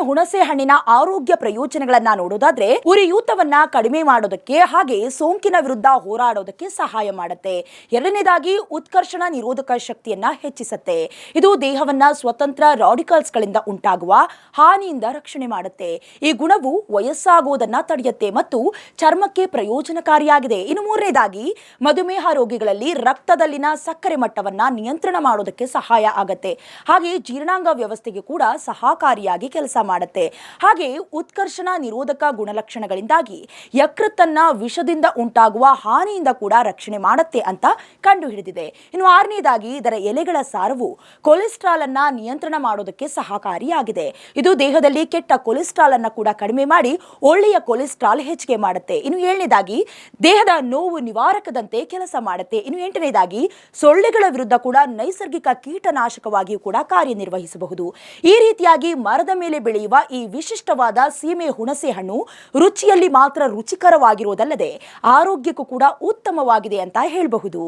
ಹುಣಸೆ ಹಣ್ಣಿನ ಆರೋಗ್ಯ ಪ್ರಯೋಜನಗಳನ್ನ ನೋಡೋದಾದ್ರೆ ಉರಿಯೂತವನ್ನ ಕಡಿಮೆ ಮಾಡೋದಕ್ಕೆ ಹಾಗೆ ಸೋಂಕಿನ ವಿರುದ್ಧ ಹೋರಾಡೋದಕ್ಕೆ ಸಹಾಯ ಮಾಡುತ್ತೆ. ಎರಡನೇದಾಗಿ ಉತ್ಕರ್ಷಣ ನಿರೋಧಕ ಶಕ್ತಿಯನ್ನ ಹೆಚ್ಚಿಸುತ್ತೆ. ಇದು ದೇಹವನ್ನ ಸ್ವತಂತ್ರ ರಾಡಿಕಲ್ಸ್ ಗಳಿಂದ ಉಂಟಾಗುವ ಹಾನಿಯಿಂದ ರಕ್ಷಣೆ ಮಾಡುತ್ತೆ. ಈ ಗುಣವು ವಯಸ್ಸಾಗುವುದನ್ನ ತಡೆಯುತ್ತೆ ಮತ್ತು ಚರ್ಮಕ್ಕೆ ಪ್ರಯೋಜನಕಾರಿಯಾಗಿದೆ. ಇನ್ನು ಮೂರನೇದಾಗಿ, ಮಧುಮೇಹ ರೋಗಿಗಳಲ್ಲಿ ರಕ್ತದಲ್ಲಿನ ಸಕ್ಕರೆ ಮಟ್ಟವನ್ನ ನಿಯಂತ್ರಣ ಮಾಡೋದಕ್ಕೆ ಸಹಾಯ ಆಗುತ್ತೆ. ಹಾಗೆ ಜೀರ್ಣಾಂಗ ವ್ಯವಸ್ಥೆಗೆ ಕೂಡ ಸಹಕಾರಿಯಾಗಿ ಕೆಲಸ ಮಾಡುತ್ತೆ. ಹಾಗೆ ಉತ್ಕರ್ಷಣ ನಿರೋಧಕ ಗುಣಲಕ್ಷಣಗಳಿಂದಾಗಿ ಯಕೃತ್ತನ್ನ ವಿಷದಿಂದ ಉಂಟಾಗುವ ಹಾನಿಯಿಂದ ಕೂಡ ರಕ್ಷಣೆ ಮಾಡುತ್ತೆ ಅಂತ ಕಂಡು ಹಿಡಿದಿದೆ ಇನ್ನು ಆರನೇದಾಗಿ ಇದರ ಎಲೆಗಳ ಸಾರವು ಕೊಲೆಸ್ಟ್ರಾಲ್ ಅನ್ನ ನಿಯಂತ್ರಣ ಮಾಡೋದಕ್ಕೆ ಸಹಕಾರಿಯಾಗಿದೆ. ಇದು ದೇಹದಲ್ಲಿ ಕೆಟ್ಟ ಕೊಲೆಸ್ಟ್ರಾಲ್ ಅನ್ನ ಕೂಡ ಕಡಿಮೆ ಮಾಡಿ ಒಳ್ಳೆಯ ಕೊಲೆಸ್ಟ್ರಾಲ್ ಹೆಚ್ಚಿಗೆ ಮಾಡುತ್ತೆ. ಇನ್ನು ಏಳನೇದಾಗಿ ದೇಹದ ನೋವು ನಿವಾರಕದಂತೆ ಕೆಲಸ ಮಾಡುತ್ತೆ. ಇನ್ನು ಎಂಟನೇದಾಗಿ ಸೊಳ್ಳೆಗಳ ವಿರುದ್ಧ ಕೂಡ ನೈಸರ್ಗಿಕ ಕೀಟನಾಶಕವಾಗಿಯೂ ಕೂಡ ಕಾರ್ಯನಿರ್ವಹಿಸಬಹುದು. ಈ ರೀತಿಯಾಗಿ ಮರದ ಮೇಲೆ ಬೆಳೆಯುವ ಈ ವಿಶಿಷ್ಟವಾದ ಸೀಮೆ ಹುಣಸೆ ಹಣ್ಣು ರುಚಿಯಲ್ಲಿ ಮಾತ್ರ ರುಚಿಕರವಾಗಿರುವುದಲ್ಲದೆ ಆರೋಗ್ಯಕ್ಕೂ ಕೂಡ ಉತ್ತಮವಾಗಿದೆ ಅಂತ ಹೇಳಬಹುದು.